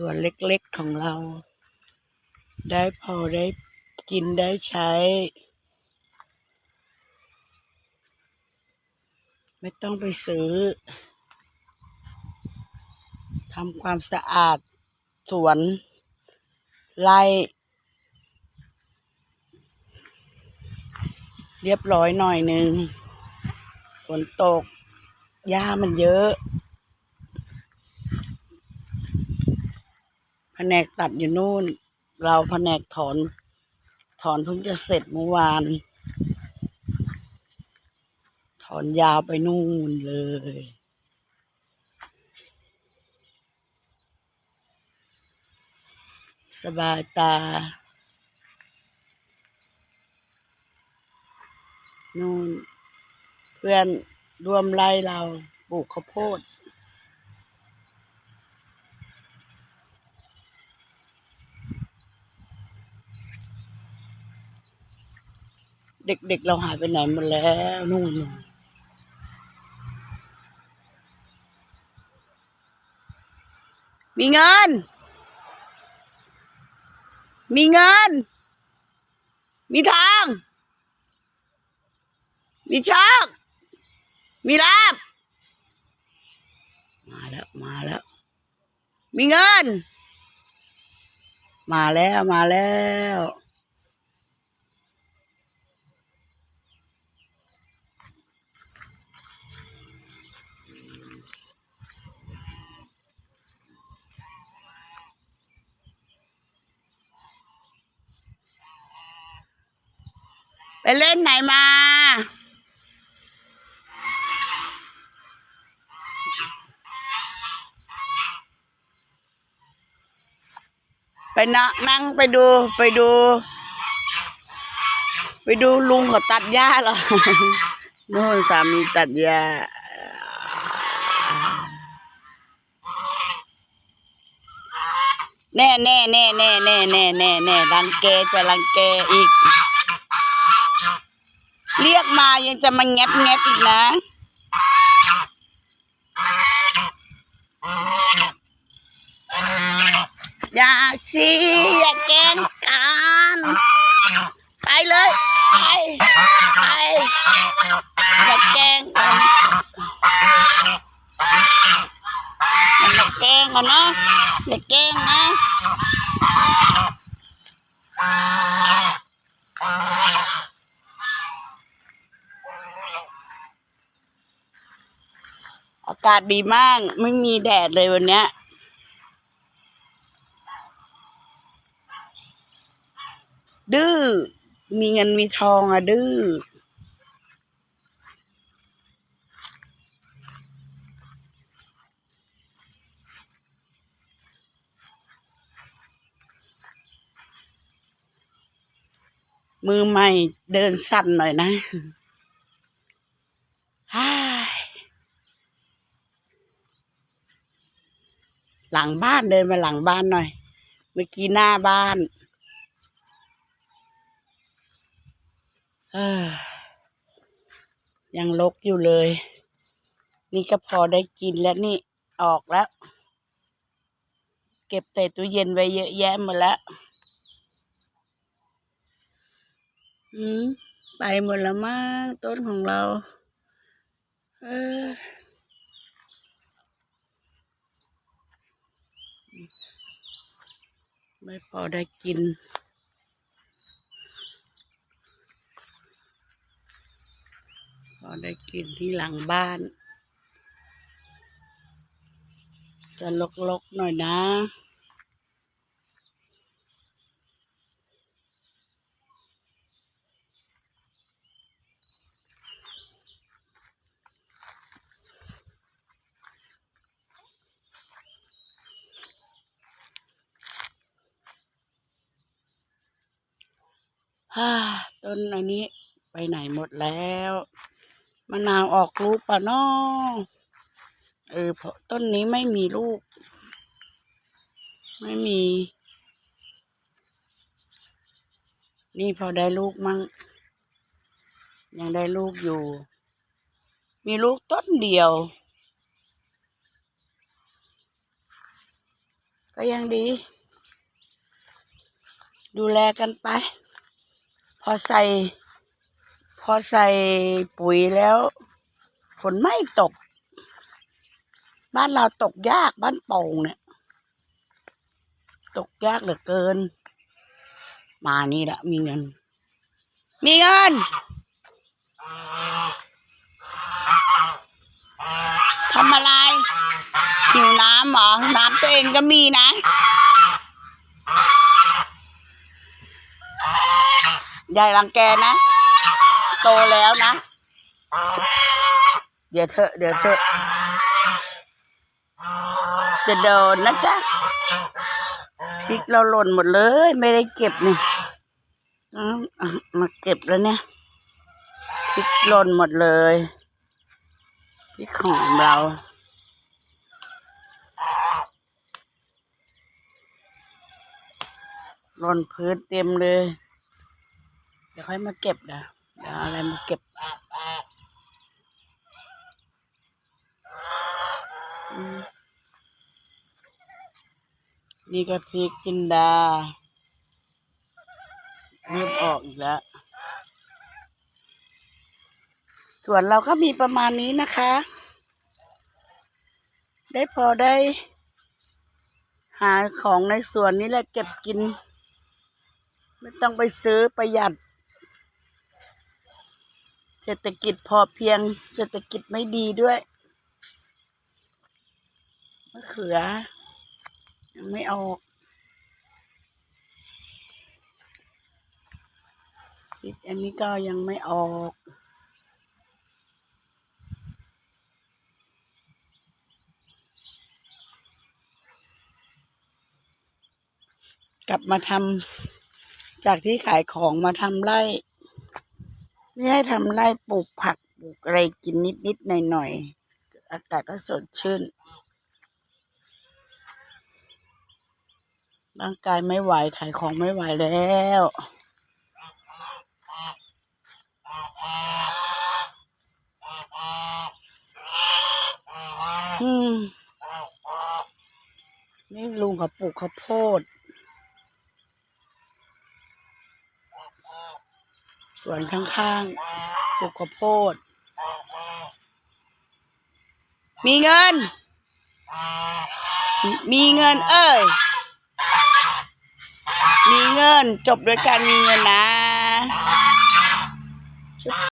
ส่วนเล็กๆของเรา ได้พอได้กินได้ใช้ ไม่ต้องไปซื้อทำความสะอาดสวนไร่เรียบร้อยหน่อยหนึ่งฝนตกหญ้ามันเยอะ แผนกตัดอยู่นู่น เราแผนกถอน ถอนเพิ่งจะเสร็จเมื่อวาน ถอนยาวไปนู่นเลยสบายตา นู่น เพื่อนร่วมไล่เราปลูกข้าวโพด เด็กๆเราหายไปไหนหมดแล้วนู่นน่ะมีเงิน มีเงิน มีทาง มีโชคมีลาบ มาแล้ว มาแล้ว มีเงิน มาแล้ว มาแล้ว ไปเล่นไหนมา ไปนะนั่งไปดูไปดู ไปดูลุงกับตัดหญ้าเหรอนู่นสามีตัดหญ้าแน่แน่แน่แน่แน่แน่แน่รังแกจะรังแกอีก เรียกมายังจะมาแงบแงบอีกนะ อย่าสิอย่าแกล้งกัน ไปเลย ไป ไป อย่าแกล้งกันอย่าแกล้งกันนะอย่าแกล้งนะ อากาศดีมาก ไม่มีแดดเลยวันเนี้ย ดื้อ มีเงินมีทองอะดื้อ มือใหม่เดินสั่นหน่อยนะฮ่าย หลังบ้านเดินมาหลังบ้านหน่อย เมื่อกี้หน้าบ้านยังลกอยู่เลย นี่ก็พอได้กินแล้วนี่ออกแล้ว เก็บแต่ตู้เย็นไว้เยอะแยะหมดแล้วอืมไปหมดแล้วมั้งต้นของเรา เออ ไม่พอได้กิน พอได้กินที่หลังบ้าน จะลกๆหน่อยนะ ต้นอันนี้ไปไหนหมดแล้วมะนาวออกลูกป่ะน้อเออเพราะต้นนี้ไม่มีลูก ไม่มี นี่พอได้ลูกมั่งยังได้ลูกอยู่ มีลูกต้นเดียว ก็ยังดี ดูแลกันไป อใส่ พอใส่ปุ๋ยแล้ว ฝนไม่ตก บ้านเราตกยากบ้านโป่งเนี่ย ตกยากเหลือเกิน มานี่แหละมีเงิน มีเงินทำอะไรหิวน้ำเหรอ น้ำตัวเองก็มีนะ ยายรังแกนะ โตแล้วนะ เดี๋ยวเถอเดี๋ยวเถอจะโดนนะจ๊ะพริกเราหล่นหมดเลย ไม่ได้เก็บนี่มาเก็บแล้วเนี่ยพริกหล่นหมดเลยพริกของเราหล่นพื้นเต็มเลย ดี๋ยวค่อยมาเก็บนะเดี๋ยวอะไรมาเก็บนี่ก็พริกจินดาเริ่มออกอีกแล้วส่วนเราก็มีประมาณนี้นะคะ ได้พอได้ หาของในสวนนี่แหละเก็บกิน ไม่ต้องไปซื้อประหยัด เศรษฐกิจพอเพียง เศรษฐกิจไม่ดีด้วยมะเขือ ยังไม่ออกพริกอันนี้ก็ยังไม่ออกกลับมาทำจากที่ขายของมาทำไร่ ไม่ให้ทำไร่ปลูกผักปลูกอะไรกินนิดนิดหน่อยหน่อยๆอากาศก็สดชื่น ร่างกายไม่ไหวขายของไม่ไหวแล้วอืมนี่ลุงเขาปลูกข้าวโพด สวนข้างๆปลูกข้าวโพด มีเงิน มีเงินเอ้ย มีเงินจบด้วยการมีเงินนะ